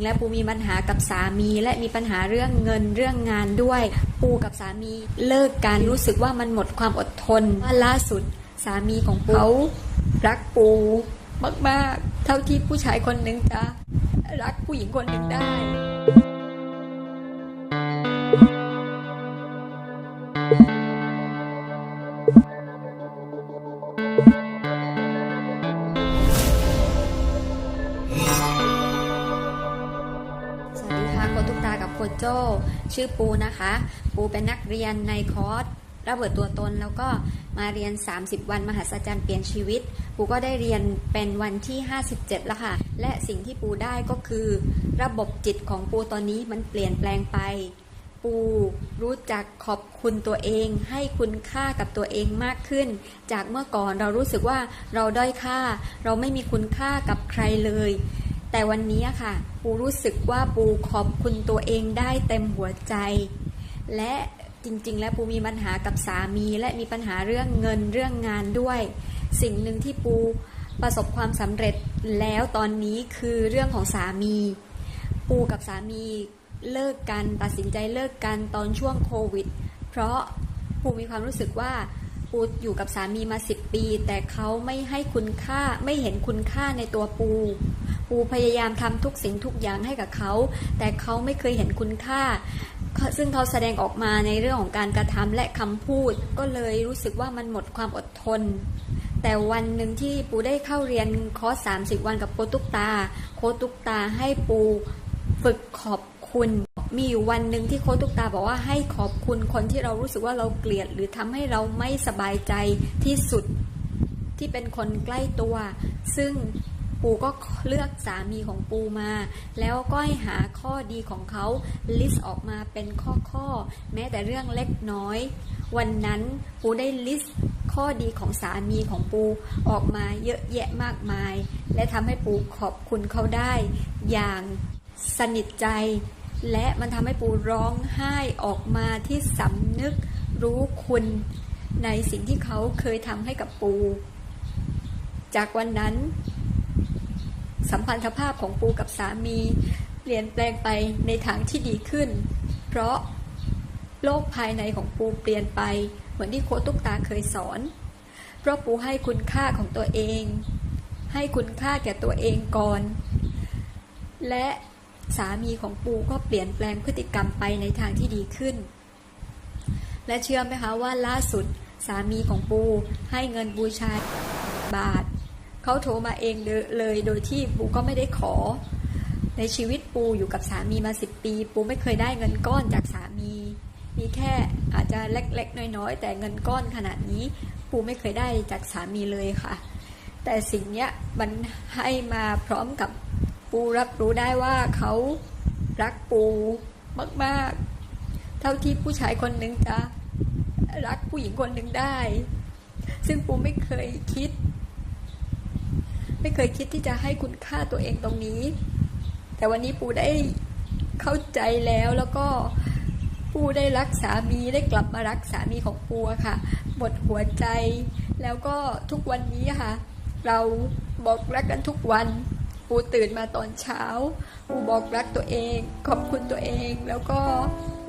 และปูมีปัญหากับสามีและมีปัญหาเรื่องเงินเรื่องงานด้วย ปูกับสามีเลิกการรู้สึกว่ามันหมดความอดทนว่าล่าสุดสามีของปูเขารักปูมาก ๆ เท่าที่ผู้ชายคนหนึ่งจะรักผู้หญิงคนหนึ่งได้ โจชื่อปูนะคะ ปูเป็นนักเรียนในคอร์สระเบิดตัวตนแล้วก็มาเรียน 30 วันมหัศจรรย์เปลี่ยนชีวิต ปูก็ได้เรียนเป็นวันที่ 57 แล้วค่ะ และสิ่งที่ปูได้ก็คือ ระบบจิตของปูตอนนี้มันเปลี่ยนแปลงไป ปูรู้จักขอบคุณตัวเอง ให้คุณค่ากับตัวเองมากขึ้น จากเมื่อก่อนเรารู้สึกว่าเราด้อยค่า เราไม่มีคุณค่ากับใครเลย แต่วันนี้ค่ะปูรู้สึกว่าปูขอบคุณตัวเองได้เต็มหัวใจ และจริง ๆ แล้วปูมีปัญหากับสามีและมีปัญหาเรื่องเงินเรื่องงานด้วย สิ่งหนึ่งที่ปูประสบความสำเร็จแล้วตอนนี้คือเรื่องของสามี ปูกับสามีเลิกกันตัดสินใจเลิกกันตอนช่วงโควิด เพราะปูมีความรู้สึกว่าปูอยู่กับสามีมา 10 ปี แต่เขาไม่ให้คุณค่าไม่เห็นคุณค่าในตัวปู ปูพยายามทำทุกสิ่งทุกอย่างให้กับเขา แต่เขาไม่เคยเห็นคุณค่า ซึ่งเขาแสดงออกมาในเรื่องของการกระทำและคำพูด ก็เลยรู้สึกว่ามันหมดความอดทน แต่วันหนึ่งที่ปูได้เข้าเรียนคอร์ส30 วันกับโคตุกตา โคตุกตาให้ปูฝึกขอบคุณมีอยู่วันหนึ่งที่โค้ชตุกตาบอกว่าให้ขอบคุณคนที่เรารู้สึกว่าเราเกลียด หรือทำให้เราไม่สบายใจที่สุดที่เป็นคนใกล้ตัว ซึ่ง ปูก็เลือกสามีของปูมา แล้วก็ให้หาข้อดีของเขาลิสต์ออกมาเป็นข้อข้อๆ แม้แต่เรื่องเล็กน้อย วันนั้นปูได้ลิสต์ข้อดีของสามีของปูออกมาเยอะแยะมากมาย และทำให้ปูขอบคุณเขาได้ อย่างสนิทใจ และมันทำให้ปูร้องไห้ออกมาที่สำนึกรู้คุณในสิ่งที่เขาเคยทำให้กับปู จากวันนั้น สัมพันธภาพของปูกับสามี เปลี่ยนแปลงไปในทางที่ดีขึ้น เพราะโลกภายในของปูเปลี่ยนไป เหมือนที่โคตุกตาเคยสอน เพราะปูให้คุณค่าของตัวเอง ให้คุณค่าแก่ตัวเองก่อน และสามีของปูก็เปลี่ยนแปลงพฤติกรรมไปในทางที่ดีขึ้น และเชื่อไหมคะว่าล่าสุดสามีของปูให้เงินบูชาบาท เขาโทรมาเองเลยโดยที่ปูก็ไม่ได้ขอ ในชีวิตปูอยู่กับสามีมาสิบปี ปูไม่เคยได้เงินก้อนจากสามี มีแค่อาจจะเล็กๆน้อยๆ แต่เงินก้อนขนาดนี้ปูไม่เคยได้จากสามีเลยค่ะ แต่สิ่งเนี้ยมันให้มาพร้อมกับปูรับรู้ได้ว่าเขารักปูมากๆ เท่าที่ผู้ชายคนหนึ่งจะรักผู้หญิงคนหนึ่งได้ ซึ่งปูไม่เคยคิด ไม่เคยคิดที่จะให้คุณค่าตัวเองตรงนี้ แต่วันนี้ปูได้เข้าใจแล้วแล้วก็ปูได้รักสามีได้กลับมารักสามีของปูอะค่ะหมดหัวใจ แล้วก็ทุกวันนี้ค่ะ เราบอกรักกันทุกวันปูตื่นมาตอนเช้าปูบอกรักตัวเอง ขอบคุณตัวเอง แล้วก็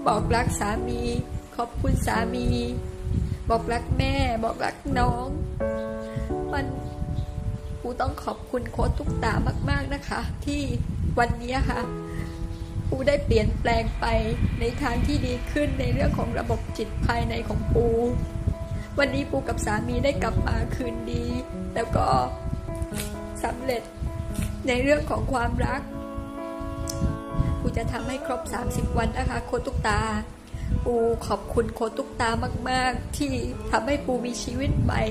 บอกรักสามี ขอบคุณสามี บอกรักแม่ บอกรักน้อง มัน ปูต้องขอบคุณโค้ชทุกตามาก ๆนะคะ ที่วันนี้ค่ะปูได้เปลี่ยนแปลงไปในทางที่ดีขึ้นในเรื่องของระบบจิตภายในของปู วันนี้ปูกับสามีได้กลับมาคืนดี แล้วก็สำเร็จในเรื่องของความรักปูจะทำให้ครบ 30 วันนะคะโคตุกตา ปูขอบคุณโคตุกตามาก ๆ ที่ทำให้ปูมีชีวิตใหม่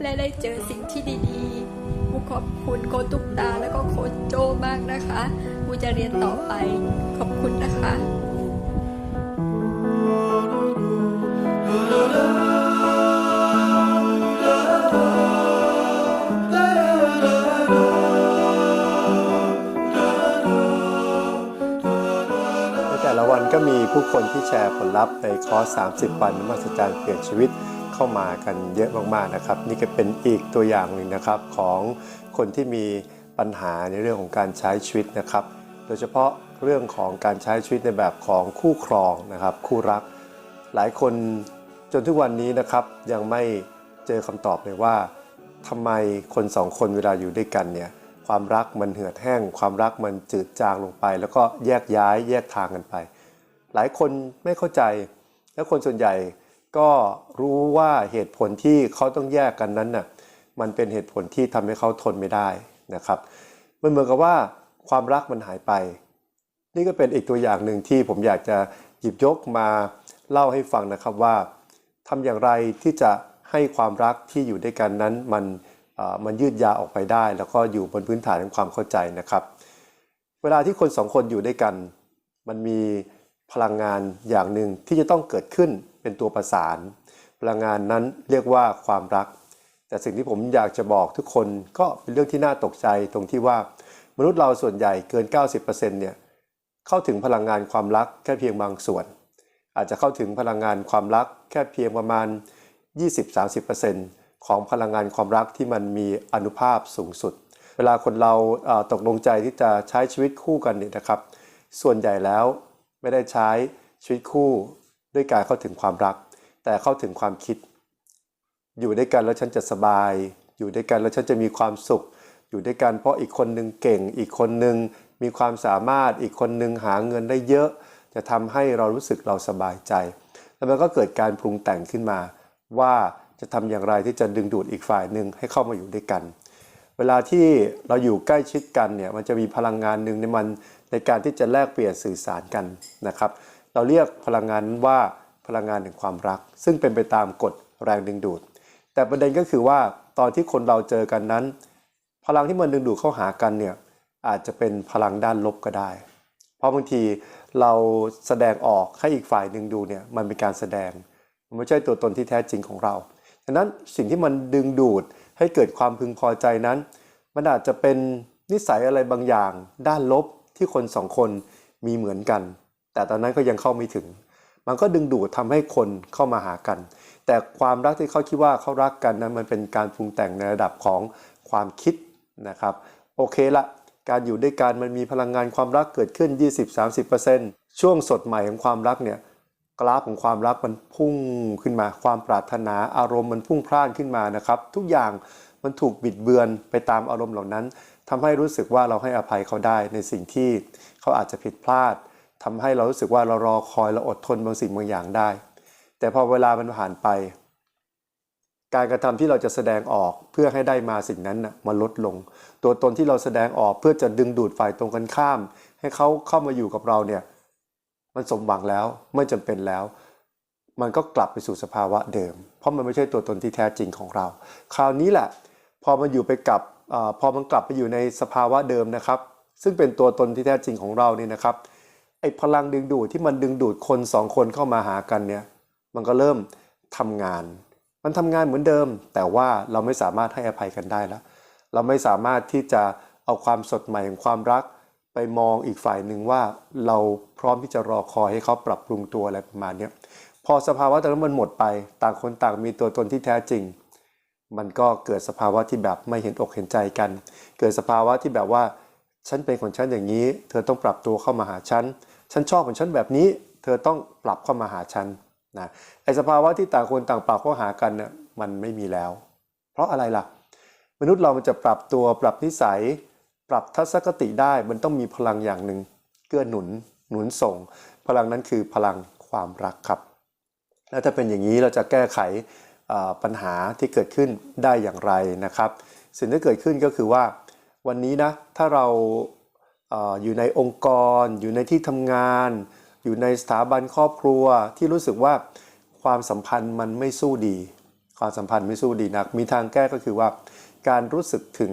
และได้เจอสิ่งที่ดี ๆ ขอบคุณโคตุกตาแล้วก็โคโจมากนะคะปูจะเรียนต่อไป ขอบคุณนะคะในแต่ละวันก็มีผู้คนที่แชร์ผลลัพธ์ในคอร์ส 30 วันนมัสการย์เปลี่ยนชีวิต เข้ามากันเยอะมากๆนะครับ นี่ก็เป็นอีกตัวอย่างหนึ่งนะครับของคนที่มีปัญหาในเรื่องของการใช้ชีวิตนะครับ โดยเฉพาะเรื่องของการใช้ชีวิตในแบบของคู่ครองนะครับ คู่รัก หลายคนจนทุกวันนี้นะครับยังไม่เจอคำตอบเลยว่าทำไมคนสองคนเวลาอยู่ด้วยกันเนี่ยความรักมันเหือดแห้ง ความรักมันจืดจางลงไป แล้วก็แยกย้ายแยกทางกันไป หลายคนไม่เข้าใจ และคนส่วนใหญ่ ก็รู้ว่าเหตุผลที่เขาต้องแยกกันนั้นน่ะมันเป็นเหตุผลที่ทำให้เขาทนไม่ได้นะครับ มันเหมือนกับว่าความรักมันหายไป นี่ก็เป็นอีกตัวอย่างหนึ่งที่ผมอยากจะหยิบยกมาเล่าให้ฟังนะครับว่าทำอย่างไรที่จะให้ความรักที่อยู่ด้วยกันนั้นมันมันยืดยาออกไปได้ แล้วก็อยู่บนพื้นฐานของความเข้าใจนะครับ เวลาที่คนสองคนอยู่ด้วยกัน มันมีพลังงานอย่างหนึ่งที่จะต้องเกิดขึ้น เป็นตัวประสาน พลังงานนั้นเรียกว่าความรัก แต่สิ่งที่ผมอยากจะบอกทุกคนก็เป็นเรื่องที่น่าตกใจตรงที่ว่ามนุษย์เราส่วนใหญ่เกิน 90%เนี่ยเข้าถึงพลังงานความรักแค่เพียงบางส่วน อาจจะเข้าถึงพลังงานความรักแค่เพียงประมาณ 20-30%ของพลังงานความรักที่มันมีอนุภาพสูงสุด เวลาคนเราตกลงใจที่จะใช้ชีวิตคู่กันเนี่ยนะครับ ส่วนใหญ่แล้วไม่ได้ใช้ชีวิตคู่ ด้วยการเข้าถึงความรัก แต่เข้าถึงความคิด อยู่ด้วยกันแล้วฉันจะสบาย อยู่ด้วยกันแล้วฉันจะมีความสุข อยู่ด้วยกันเพราะอีกคนหนึ่งเก่ง อีกคนหนึ่งมีความสามารถอีกคนหนึ่งหาเงินได้เยอะ จะทำให้เรารู้สึกเราสบายใจ แล้วมันก็เกิดการปรุงแต่งขึ้นมา ว่าจะทำอย่างไรที่จะดึงดูดอีกฝ่ายหนึ่งให้เข้ามาอยู่ด้วยกัน เวลาที่เราอยู่ใกล้ชิดกันเนี่ยมันจะมีพลังงานหนึ่งในมันในการที่จะแลกเปลี่ยนสื่อสารกันนะครับ เราเรียกพลังงานว่าพลังงานแห่งความรัก ซึ่งเป็นไปตามกฎแรงดึงดูด แต่ประเด็นก็คือว่าตอนที่คนเราเจอกันนั้น พลังที่มันดึงดูดเข้าหากันเนี่ยอาจจะเป็นพลังด้านลบก็ได้ เพราะบางทีเราแสดงออกให้อีกฝ่ายหนึ่งดูเนี่ยมันเป็นการแสดง มันไม่ใช่ตัวตนที่แท้จริงของเราดังนั้นสิ่งที่มันดึงดูดให้เกิดความพึงพอใจนั้น มันอาจจะเป็นนิสัยอะไรบางอย่าง ด้านลบที่คนสองคนมีเหมือนกัน แต่ตอนนั้นก็ยังเข้าไม่ถึง มันก็ดึงดูดทำให้คนเข้ามาหากัน แต่ความรักที่เขาคิดว่าเขารักกันนั้นมันเป็นการปรุงแต่งในระดับของความคิดนะครับ โอเคละการอยู่ด้วยกันมันมีพลังงานความรักเกิดขึ้น 20-30%ช่วงสดใหม่ของความรักเนี่ยกราฟของความรักมันพุ่งขึ้นมา ความปรารถนาอารมณ์มันพุ่งพล่านขึ้นมานะครับ ทุกอย่างมันถูกบิดเบือนไปตามอารมณ์เหล่านั้นทำให้รู้สึกว่าเราให้อภัยเขาได้ในสิ่งที่เขาอาจจะผิดพลาด ทำให้เรารู้สึกว่าเรารอคอยเราอดทนบางสิ่งบางอย่างได้ แต่พอเวลามันผ่านไป การกระทำที่เราจะแสดงออกเพื่อให้ได้มาสิ่งนั้นน่ะมันลดลง ตัวตนที่เราแสดงออกเพื่อจะดึงดูดฝ่ายตรงกันข้าม ให้เขาเข้ามาอยู่กับเราเนี่ยมันสมหวังแล้วไม่จำเป็นแล้ว มันก็กลับไปสู่สภาวะเดิม เพราะมันไม่ใช่ตัวตนที่แท้จริงของเรา คราวนี้แหละ พอมันอยู่ไปกับอพอมันกลับไปอยู่ในสภาวะเดิมนะครับ ซึ่งเป็นตัวตนที่แท้จริงของเรานี่นะครับ ไอ้พลังดึงดูดที่มันดึงดูดคนสองคนเข้ามาหากันเนี่ย มันก็เริ่มทำงาน มันทำงานเหมือนเดิม แต่ว่าเราไม่สามารถให้อภัยกันได้แล้ว เราไม่สามารถที่จะเอาความสดใหม่ของความรัก ไปมองอีกฝ่ายหนึ่งว่าเราพร้อมที่จะรอคอยให้เขาปรับปรุงตัวอะไรประมาณนี้พอสภาวะตรงนั้นมันหมดไป ต่างคนต่างมีตัวตนที่แท้จริง มันก็เกิดสภาวะที่แบบไม่เห็นอกเห็นใจกัน เกิดสภาวะที่แบบว่า ฉันเป็นของฉันอย่างนี้ เธอต้องปรับตัวเข้ามาหาฉัน ฉันชอบของฉันแบบนี้ เธอต้องปรับเข้ามาหาฉันนะไอสภาวะที่ต่างคนต่างปรับเข้าหากันเนี่ยมันไม่มีแล้ว เพราะอะไรล่ะ มนุษย์เรามันจะปรับตัวปรับนิสัย ปรับทัศนคติได้มันต้องมีพลังอย่างหนึ่งเกื้อหนุนหนุนส่ง พลังนั้นคือพลังความรักครับ แล้วถ้าเป็นอย่างนี้เราจะแก้ไขปัญหาที่เกิดขึ้นได้อย่างไรนะครับ สิ่งที่เกิดขึ้นก็คือว่าวันนี้นะถ้าเรา อยู่ในองค์กร อยู่ในที่ทำงาน อยู่ในสถาบันครอบครัวที่รู้สึกว่าความสัมพันธ์มันไม่สู้ดี ความสัมพันธ์ไม่สู้ดีนัก มีทางแก้ก็คือว่า การรู้สึกถึง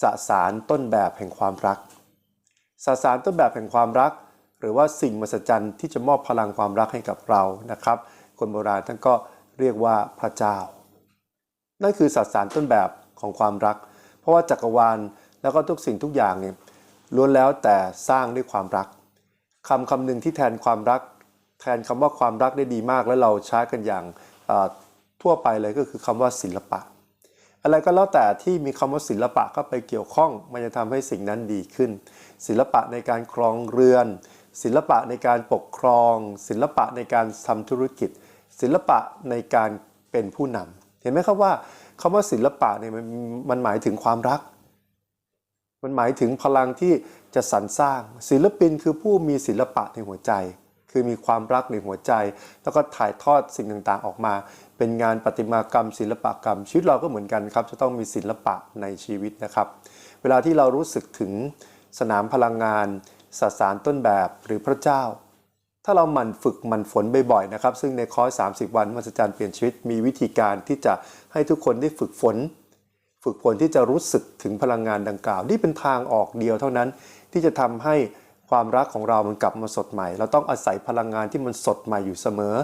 สสารต้นแบบแห่งความรัก สสารต้นแบบแห่งความรัก หรือว่าสิ่งมหัศจรรย์ที่จะมอบพลังความรักให้กับเรานะครับ คนโบราณท่านก็เรียกว่าพระเจ้า นั่นคือสสารต้นแบบของความรัก เพราะว่าจักรวาลแล้วก็ทุกสิ่งทุกอย่างเนี่ย ล้วนแล้วแต่สร้างด้วยความรักคำคำหนึ่งที่แทนความรัก แทนคำว่าความรักได้ดีมาก และเราใช้กันอย่างทั่วไปเลยก็คือคำว่าศิลปะ อะไรก็แล้วแต่ที่มีคำว่าศิลปะเข้าไปเกี่ยวข้อง มันจะทำให้สิ่งนั้นดีขึ้น ศิลปะในการครองเรือน ศิลปะในการปกครอง ศิลปะในการทำธุรกิจ ศิลปะในการเป็นผู้นำเห็นไหมครับว่าคำว่าศิลปะเนี่ยมันหมายถึงความรัก มันหมายถึงพลังที่จะสรรสร้าง ศิลปินคือผู้มีศิลปะในหัวใจ คือมีความรักในหัวใจ แล้วก็ถ่ายทอดสิ่งต่างๆออกมา เป็นงานประติมากรรม ศิลปกรรม ชีวิตเราก็เหมือนกันครับ จะต้องมีศิลปะในชีวิตนะครับ เวลาที่เรารู้สึกถึงสนามพลังงานสสารต้นแบบหรือพระเจ้า ถ้าเราหมั่นฝึกหมั่นฝนบ่อยๆนะครับ ซึ่งในคอร์ส30 วันมหัศจรรย์เปลี่ยนชีวิตมีวิธีการที่จะให้ทุกคนได้ฝึกฝน ฝึกฝนที่จะรู้สึกถึงพลังงานดังกล่าว นี่เป็นทางออกเดียวเท่านั้นที่จะทำให้ความรักของเรามันกลับมาสดใหม่ เราต้องอาศัยพลังงานที่มันสดใหม่อยู่เสมอ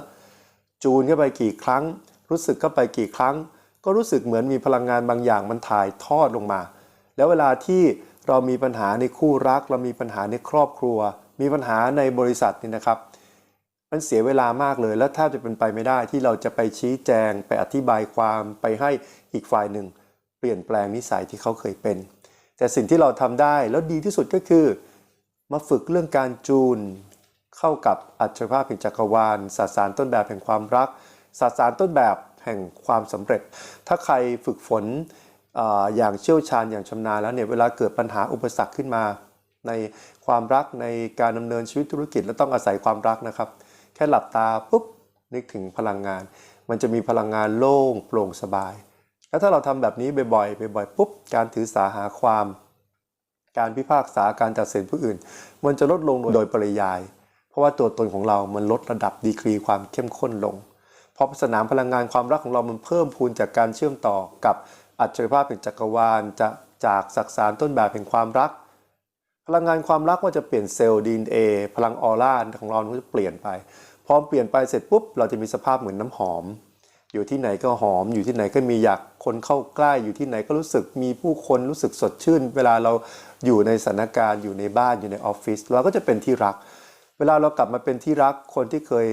จูนเข้าไปกี่ครั้ง รู้สึกเข้าไปกี่ครั้ง ก็รู้สึกเหมือนมีพลังงานบางอย่างมันถ่ายทอดลงมา แล้วเวลาที่เรามีปัญหาในคู่รัก เรามีปัญหาในครอบครัว มีปัญหาในบริษัทนี่นะครับมันเสียเวลามากเลย และแทบจะเป็นไปไม่ได้ที่เราจะไปชี้แจง ไปอธิบายความไปให้อีกฝ่ายหนึ่ง เปลี่ยนแปลงนิสัยที่เขาเคยเป็น แต่สิ่งที่เราทำได้แล้วดีที่สุดก็คือ มาฝึกเรื่องการจูน เข้ากับอัจฉริภาพแห่งจักรวาลสสารต้นแบบแห่งความรักสสารต้นแบบแห่งความสำเร็จ ถ้าใครฝึกฝนออย่างเชี่ยวชาญอย่างชำนาญแล้วเนี่ยเวลาเกิดปัญหาอุปสรรคขึ้นมา ในความรักในการดำเนินชีวิตธุรกิจ แล้วต้องอาศัยความรักนะครับ แค่หลับตาปุ๊บนึกถึงพลังงาน มันจะมีพลังงานโล่งโปร่งสบาย แล้วถ้าเราทำแบบนี้บ่อยๆบ่อยๆปุ๊บการถือสาหาความ การพิพากษาการตัดสินผู้อื่น มันจะลดลงโดยปริยาย เพราะว่าตัวตนของเรามันลดระดับดีกรีความเข้มข้นลง เพราะสนามพลังงานความรักของเรามันเพิ่มพูนจากการเชื่อมต่อกับอัจฉริภาพแห่งจักรวาลจะจากสักสารต้นแบบแห่งความรัก พลังงานความรักว่าจะเปลี่ยนเซลล์ดีเอพลังออร่าของเรามันจะเปลี่ยนไป พอเปลี่ยนไปเสร็จปุ๊บเราจะมีสภาพเหมือนน้ำหอม อยู่ที่ไหนก็หอม อยู่ที่ไหนก็มีอยากคนเข้าใกล้ อยู่ที่ไหนก็รู้สึกมีผู้คนรู้สึกสดชื่น เวลาเราอยู่ในสถานการณ์อยู่ในบ้านอยู่ในออฟฟิศเราก็จะเป็นที่รัก เวลาเรากลับมาเป็นที่รักคนที่เคย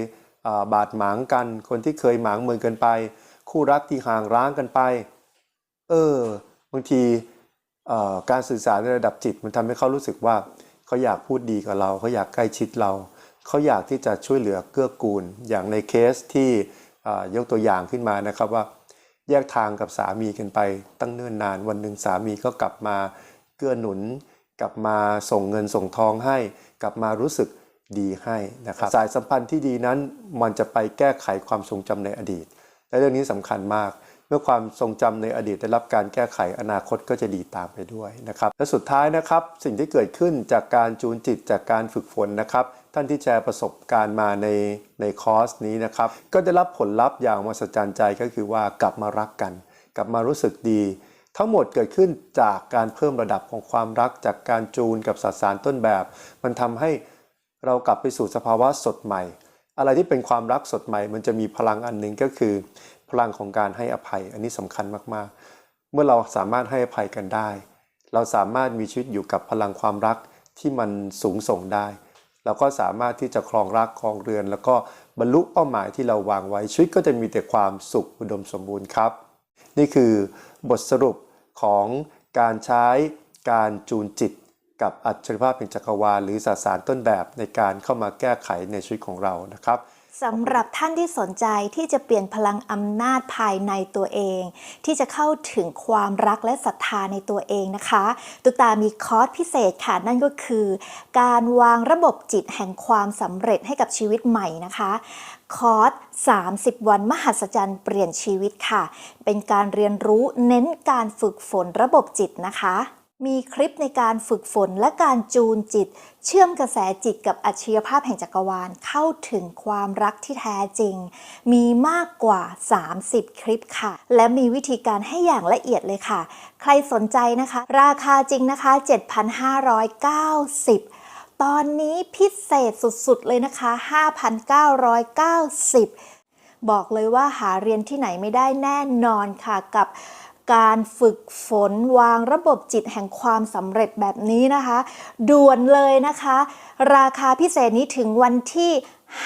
บาดหมางกัน คนที่เคยหมางเมืองกันไป คู่รักที่ห่างร้างกันไป เออบางทีการสื่อสารในระดับจิตมันทำให้เขารู้สึกว่าเขาอยากพูดดีกับเราเขาอยากใกล้ชิดเราเขาอยากที่จะช่วยเหลือเกื้อกูลอย่างในเคสที่ ยกตัวอย่างขึ้นมานะครับว่า แยกทางกับสามีกันไปตั้งเนิ่นนานวันหนึ่งสามีก็กลับมาเกื้อหนุน กลับมาส่งเงินส่งทองให้ กลับมารู้สึกดีให้นะครับสายสัมพันธ์ที่ดีนั้นมันจะไปแก้ไขความทรงจำในอดีต และเรื่องนี้สำคัญมาก เมื่อความทรงจำในอดีตได้รับการแก้ไขอนาคตก็จะดีตามไปด้วยนะครับและสุดท้ายนะครับสิ่งที่เกิดขึ้นจากการจูนจิตจากการฝึกฝนนะครับ ท่านที่แชร์ประสบการณ์มาในในคอร์สนี้นะครับ ก็ได้รับผลลัพธ์อย่างมหัศจรรย์ใจก็คือว่ากลับมารักกัน กลับมารู้สึกดี ทั้งหมดเกิดขึ้นจากการเพิ่มระดับของความรักจากการจูนกับสสารต้นแบบ มันทำให้เรากลับไปสู่สภาวะสดใหม่ อะไรที่เป็นความรักสดใหม่ มันจะมีพลังอันหนึ่งก็คือ พลังของการให้อภัย อันนี้สำคัญมากๆ เมื่อเราสามารถให้อภัยกันได้ เราสามารถมีชีวิตอยู่กับพลังความรักที่มันสูงส่งได้ เราก็สามารถที่จะครองรักครองเรือน แล้วก็บรรลุเป้าหมายที่เราวางไว้ชีวิตก็จะมีแต่ความสุขอุดมสมบูรณ์ครับ นี่คือบทสรุปของการใช้การจูนจิต กับอัจฉริภาพแห่งจักรวาลหรือสสารต้นแบบในการเข้ามาแก้ไขในชีวิตของเรานะครับ สำหรับท่านที่สนใจที่จะเปลี่ยนพลังอำนาจภายในตัวเอง ที่จะเข้าถึงความรักและศรัทธาในตัวเองนะคะ ตุตามีคอร์สพิเศษค่ะนั่นก็คือ การวางระบบจิตแห่งความสำเร็จให้กับชีวิตใหม่นะคะคอร์ส 30 วันมหัศจรรย์เปลี่ยนชีวิตค่ะ เป็นการเรียนรู้เน้นการฝึกฝนระบบจิตนะคะ มีคลิปในการฝึกฝนและการจูนจิต เชื่อมกระแสจิตกับอัจฉริยภาพแห่งจักรวาลเข้าถึงความรักที่แท้จริง มีมากกว่า 30 คลิปค่ะ และมีวิธีการให้อย่างละเอียดเลยค่ะ ใครสนใจนะคะ ราคาจริงนะคะ 7,590 ตอนนี้พิเศษสุดๆเลยนะคะ 5,990 บอกเลยว่าหาเรียนที่ไหนไม่ได้แน่นอนค่ะกับ การฝึกฝนวางระบบจิตแห่งความสำเร็จแบบนี้นะคะ ด่วนเลยนะคะ ราคาพิเศษนี้ถึงวันที่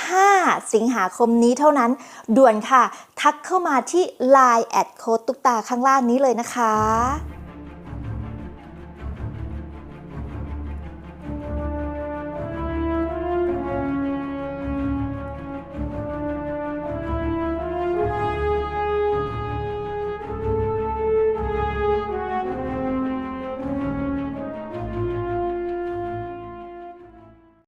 5 สิงหาคมนี้เท่านั้น ด่วนค่ะ ทักเข้ามาที่ Line แอดโค้ดตุกตาข้างล่างนี้เลยนะคะ